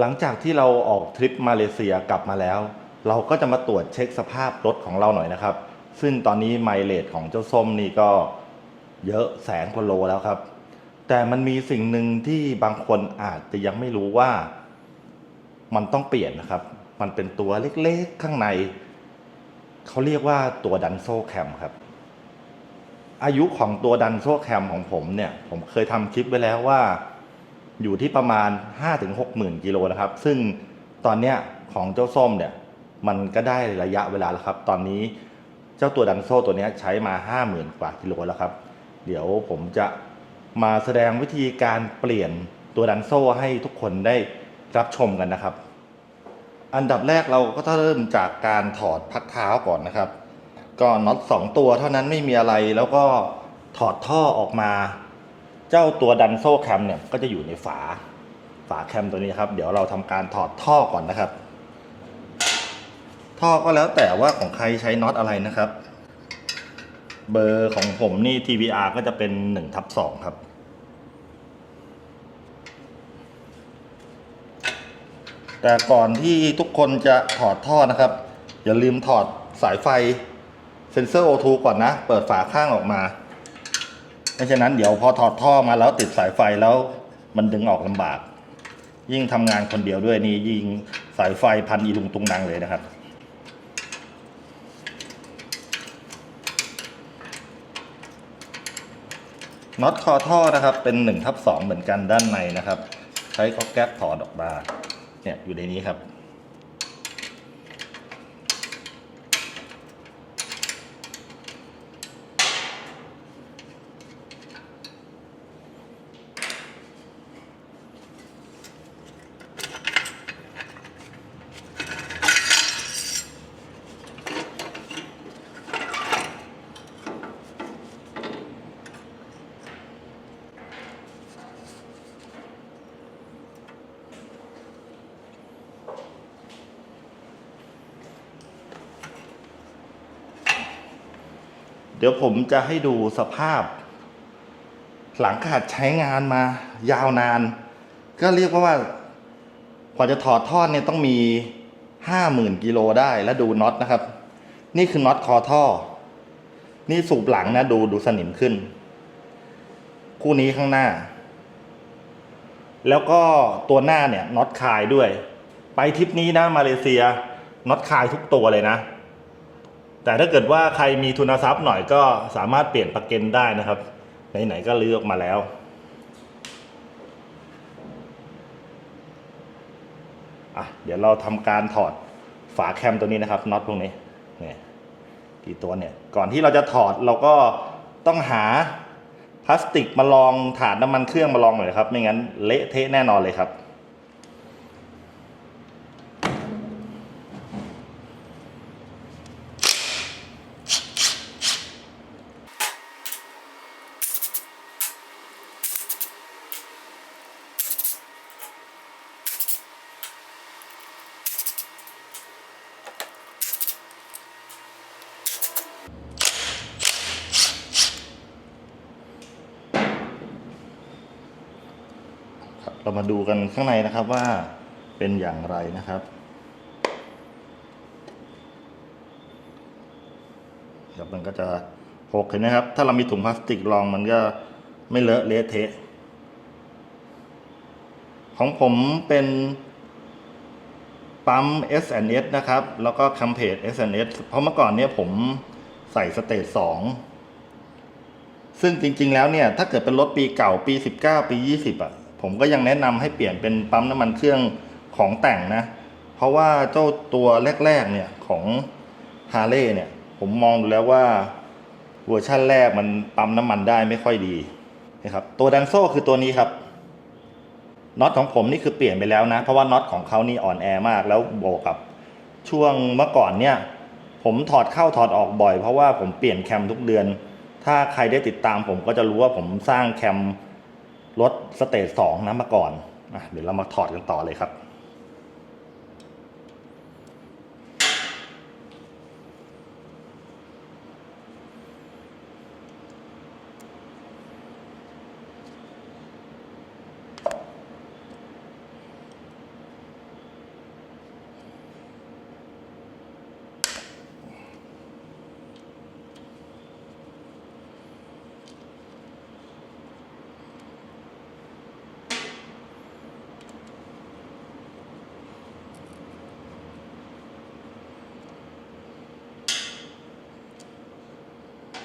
หลังจากที่เราออกทริปมาเลเซียกลับมาแล้ว เราก็จะมาตรวจเช็คสภาพรถของเราหน่อยนะครับ ซึ่งตอนนี้ไมเลทของเจ้าส้มนี่ก็เยอะแสนกว่าโลแล้วครับ แต่มันมีสิ่งหนึ่งที่บางคนอาจจะยังไม่รู้ว่า มันต้องเปลี่ยนนะครับ มันเป็นตัวเล็กๆข้างใน เขาเรียกว่าตัวดันโซแคมครับ อายุของตัวดันโซแคมของผมเนี่ย ผมเคยทำคลิปไว้แล้วว่า อยู่ที่ประมาณ 5-6หมื่นกิโลนะครับ ซึ่งตอนเนี้ยของเจ้าส้มเนี่ยมันก็ได้ระยะเวลาแล้วครับ ตอนนี้เจ้าตัวดันโซตัวเนี้ยใช้มา 50,000 กว่ากิโลแล้วครับ เดี๋ยวผมจะมาแสดงวิธีการเปลี่ยนตัวดันโซให้ทุกคนได้รับชมกันนะครับ อันดับแรกเราก็ต้องเริ่มจากการถอดพักเท้าก่อนนะครับ ก็น็อตสองตัวเท่านั้นไม่มีอะไรแล้วก็ถอดท่อออกมา เจ้าตัวดันโซ่แคมเนี่ยก็จะอยู่ในฝาฝาแคมตัวนี้ครับ เดี๋ยวเราทำการถอดท่อก่อนนะครับ ท่อก็แล้วแต่ว่าของใครใช้น็อตอะไรนะครับ เบอร์ของผมนี่ TVR ก็จะเป็น1ทับ2ครับแต่ก่อนที่ทุกคนจะถอดท่อนะครับ อย่าลืมถอดสายไฟเซนเซอร์ O2 ก่อนนะ เปิดฝาข้างออกมา ไม่ฉะนั้นเดี๋ยวพอถอดท่อมาแล้วติดสายไฟแล้วมันดึงออกลำบาก ยิ่งทำงานคนเดียวด้วยนี่ยิ่งสายไฟพันอีลุงตุงนังเลยนะครับ น็อตคอท่อนะครับเป็น1ทับ2เหมือนกันด้านในนะครับ ใช้ก็แก๊ปถอดออกมาเนี่ยอยู่ในนี้ครับ เดี๋ยวผมจะให้ดูสภาพ หลังขาดใช้งานมายาวนาน ก็เรียกว่าว่ากว่าจะถอดท่อเนี่ยต้องมีห้าหมื่นกิโลได้แล้วดูน็อตนะครับ นี่คือน็อตคอท่อ นี่สูบหลังนะดูดูสนิมขึ้น คู่นี้ข้างหน้า แล้วก็ตัวหน้าเนี่ยน็อตคายด้วย ไปทริปนี้นะมาเลเซียน็อตคายทุกตัวเลยนะ แต่ถ้าเกิดว่าใครมีทุนทรัพย์หน่อยก็สามารถเปลี่ยนประกันได้นะครับ ไหนๆก็เลือกมาแล้ว อะเดี๋ยวเราทำการถอดฝาแคมตัวนี้นะครับน็อตพวกนี้เนี่ยกี่ตัวเนี่ย ก่อนที่เราจะถอดเราก็ต้องหาพลาสติกมาลองถาดน้ำมันเครื่องมาลองหน่อยครับ ไม่งั้นเละเทะแน่นอนเลยครับ เรามาดูกันข้างในนะครับว่าเป็นอย่างไรนะครับครับมันก็จะหกเห็นไหมครับ ถ้าเรามีถุงพลาสติกรองมันก็ไม่เลอะเละเทะ ของผมเป็นปั๊ม S&S นะครับ แล้วก็คัมเพจ S&S เพราะเมื่อก่อนเนี่ยผมใส่สเตจสองซึ่งจริง ๆ แล้วเนี่ย ถ้าเกิดเป็นรถปีเก่าปี 19 ปี 20อะ ผมก็ยังแนะนำให้เปลี่ยนเป็นปั๊มน้ำมันเครื่องของแต่งนะ เพราะว่าเจ้าตัวแรกๆเนี่ยของฮาร์เลย์เนี่ย ผมมองดูแล้วว่าเวอร์ชั่นแรกมันปั๊มน้ำมันได้ไม่ค่อยดีนะครับตัวดันโซ่คือตัวนี้ครับน็อตของผมนี่คือเปลี่ยนไปแล้วนะ เพราะว่าน็อตของเขานี่อ่อนแอมากแล้วบวกกับช่วงเมื่อก่อนเนี่ย ผมถอดเข้าถอดออกบ่อย เพราะว่าผมเปลี่ยนแคมทุกเดือน ถ้าใครได้ติดตามผมก็จะรู้ว่าผมสร้างแคม รถสเตจสองนะมาก่อนอเดี๋ยวเรามาถอดกันต่อเลยครับ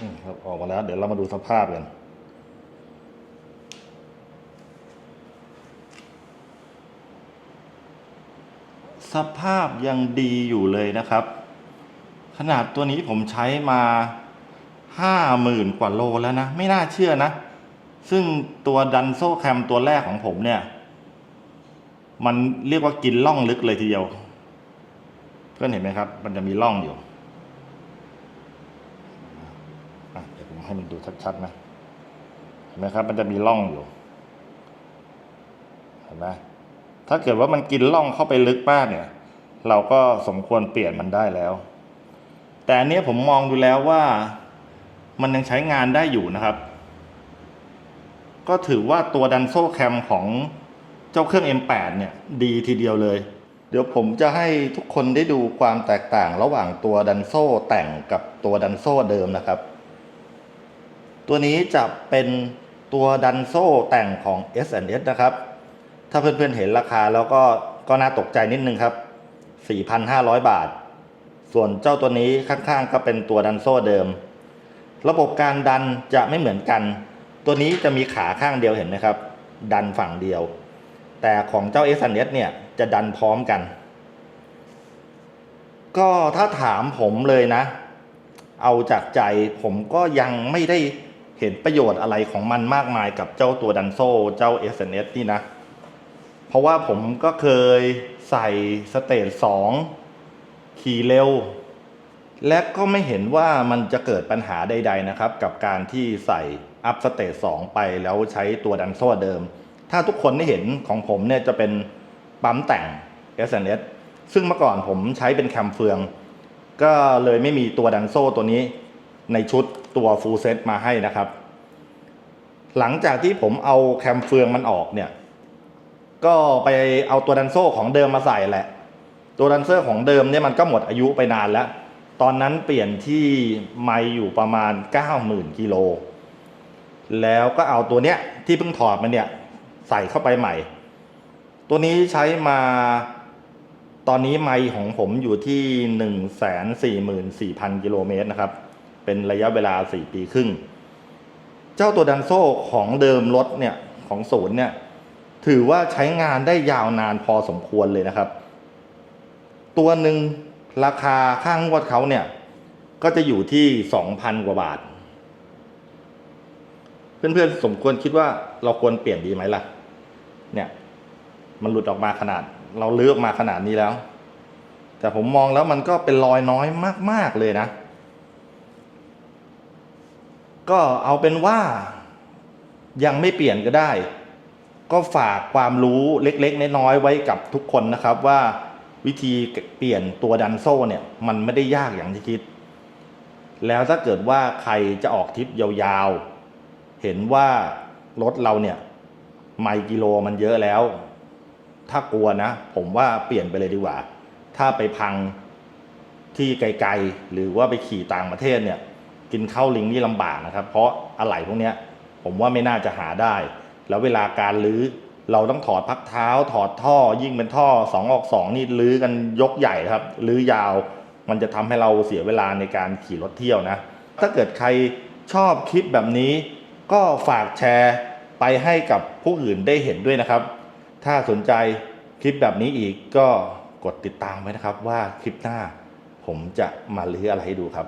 อืมครับออกมาแล้ว เดี๋ยวเรามาดูสภาพกันสภาพยังดีอยู่เลยนะครับ ขนาดตัวนี้ผมใช้มาห้าหมื่นกว่าโลแล้วนะ ไม่น่าเชื่อนะ ซึ่งตัวดันโซแคมตัวแรกของผมเนี่ย มันเรียกว่ากินล่องลึกเลยทีเดียว เพื่อนเห็นไหมครับ มันจะมีร่องอยู่อะ เดี๋ยวผมให้มันดูชัดๆนะ เห็นไหมครับ มันจะมีร่องอยู่ เห็นไหมถ้าเกิดว่ามันกินร่องเข้าไปลึกมากเนี่ย เราก็สมควรเปลี่ยนมันได้แล้ว แต่อันนี้ผมมองดูแล้วว่ามันยังใช้งานได้อยู่นะครับ ก็ถือว่าตัวดันโซแคมของเจ้าเครื่อง M8 เนี่ย ดีทีเดียวเลย เดี๋ยวผมจะให้ทุกคนได้ดูความแตกต่างระหว่างตัวดันโซแต่งกับตัวดันโซเดิมนะครับ ตัวนี้จะเป็นตัวดันโซ่แต่งของ S&S นะครับ ถ้าเพื่อนๆเห็นราคาแล้วก็ก็น่าตกใจนิดนึงครับ 4,500 บาท ส่วนเจ้าตัวนี้ข้างๆ ก็เป็นตัวดันโซ่เดิม ระบบการดันจะไม่เหมือนกัน ตัวนี้จะมีขาข้างเดียวเห็นไหมครับ ดันฝั่งเดียว แต่ของเจ้า s อ s เนี่ยจะดันพร้อมกัน ก็ถ้าถามผมเลยนะ เอาจากใจผมก็ยังไม่ได้ เห็นประโยชน์อะไรของมันมากมายกับเจ้าตัวดันโซเจ้า s อ s นี่นะ เพราะว่าผมก็เคยใส่สเตจสองขี่เร็ว และก็ไม่เห็นว่ามันจะเกิดปัญหาใด ๆนะครับ กับการที่ใส่อัพสเตจสองไปแล้วใช้ตัวดันโซเดิม ถ้าทุกคนได้เห็นของผมเนี่ยจะเป็นปั๊มแต่ง S&S ซึ่งเมื่อก่อนผมใช้เป็นแคมเฟือง ก็เลยไม่มีตัวดันโซตัวนี้ในชุด ตัวฟูลเซตมาให้นะครับ หลังจากที่ผมเอาแคมเฟืองมันออกเนี่ย ก็ไปเอาตัวดันโซ่ของเดิมมาใส่แหละ ตัวดันเซอร์ของเดิมเนี่ยมันก็หมดอายุไปนานแล้ว ตอนนั้นเปลี่ยนที่ไม่อยู่ประมาณ 90,000กิโล แล้วก็เอาตัวเนี้ยที่เพิ่งถอดมาเนี่ยใส่เข้าไปใหม่ ตัวนี้ใช้มาตอนนี้ไม่ของผมอยู่ที่ 144,000กิโลเมตรนะครับ เป็นระยะเวลา 4 ปีครึ่ง เจ้าตัวดันโซ่ของเดิมรถเนี่ยของศูนย์เนี่ยถือว่าใช้งานได้ยาวนานพอสมควรเลยนะครับ ตัวหนึ่งราคาข้างวดเขาเนี่ยก็จะอยู่ที่สองพันกว่าบาท เพื่อนๆสมควรคิดว่าเราควรเปลี่ยนดีไหมล่ะ เนี่ย มันหลุดออกมาขนาด เราเลือกมาขนาดนี้แล้ว แต่ผมมองแล้วมันก็เป็นรอยน้อยมากๆเลยนะ ก็เอาเป็นว่ายังไม่เปลี่ยนก็ได้ ก็ฝากความรู้เล็กๆน้อยๆไว้กับทุกคนนะครับว่าวิธีเปลี่ยนตัวดันโซ่เนี่ยมันไม่ได้ยากอย่างที่คิด แล้วถ้าเกิดว่าใครจะออกทริปยาวๆ เห็นว่ารถเราเนี่ยไมล์กิโลมันเยอะแล้ว ถ้ากลัวนะ ผมว่าเปลี่ยนไปเลยดีกว่า ถ้าไปพังที่ไกลๆ หรือว่าไปขี่ต่างประเทศเนี่ย กินข้าวลิงนี่ลำบากนะครับ เพราะอะไหล่พวกนี้ผมว่าไม่น่าจะหาได้ แล้วเวลาการลื้อเราต้องถอดพักเท้า ถอดท่อ ยิ่งเป็นท่อสองออกสองนี่ลื้อกันยกใหญ่ครับลื้อยาว มันจะทำให้เราเสียเวลาในการขี่รถเที่ยวนะ ถ้าเกิดใครชอบคลิปแบบนี้ ก็ฝากแชร์ไปให้กับผู้อื่นได้เห็นด้วยนะครับ ถ้าสนใจคลิปแบบนี้อีกก็กดติดตามไว้นะครับว่าคลิปหน้าผมจะมาลื้ออะไรให้ดูครับ